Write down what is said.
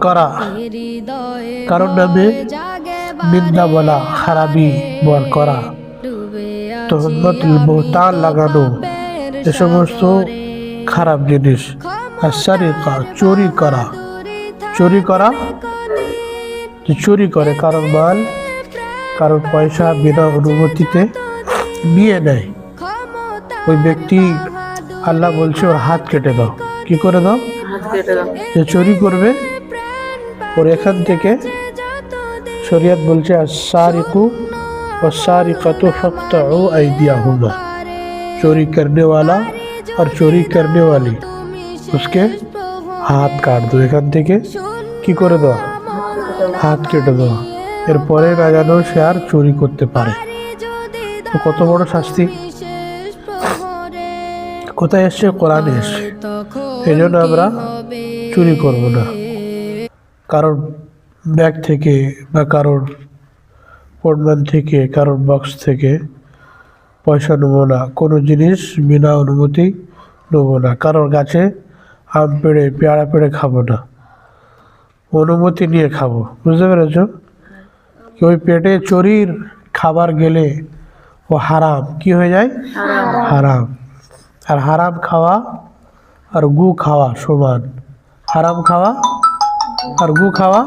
করা। কারণ নামে নিন্দা বলা খারাপি বল করা। তোহমত বহুতান লাগানো। এ সমস্ত খারাপ জিনিস। আর সারিকা চুরি করা। চুরি করা? যে চুরি করে কারণ মাল কারণ পয়সা বিনা অনুমতিতে নিয়ে নেয়। ওই ব্যক্তি আল্লাহ বলছে ওর হাত কেটে দাও। কি করে দাও। যে চুরি করবে ওর এখান থেকে শরিয়াত বলছে আসারিকু অসারিকাত ফক্ত আইদিয়া হুমা চোরি করনে ওয়ালা আর চোরি করনে ওয়ালি উসকে হাত কাট দো এখান থেকে। কি করে দেওয়া হাত কেটে দেওয়া এরপরে না জানো সে আর চুরি করতে পারে। তো কত বড় শাস্তি? কোথায় এসছে? কোরআনে এসছে। এই জন্য আমরা চুরি করব না। কারোর ব্যাগ থেকে বা কারোর পোর্টম্যান থেকে কারোর বক্স থেকে পয়সা নেব না। কোনো জিনিস বিনা অনুমতি নেব না। কারোর গাছে আম পেড়ে পেয়ারা পেড়ে খাব না। অনুমতি নিয়ে খাব। বুঝতে পেরেছ? কি ওই পেটে চুরির খাবার গেলে ও হারাম। কি হয়ে যায়? হারাম। আর হারাম খাওয়া আর গু খাওয়া সমান। হারাম খাওয়া আর গু খাওয়া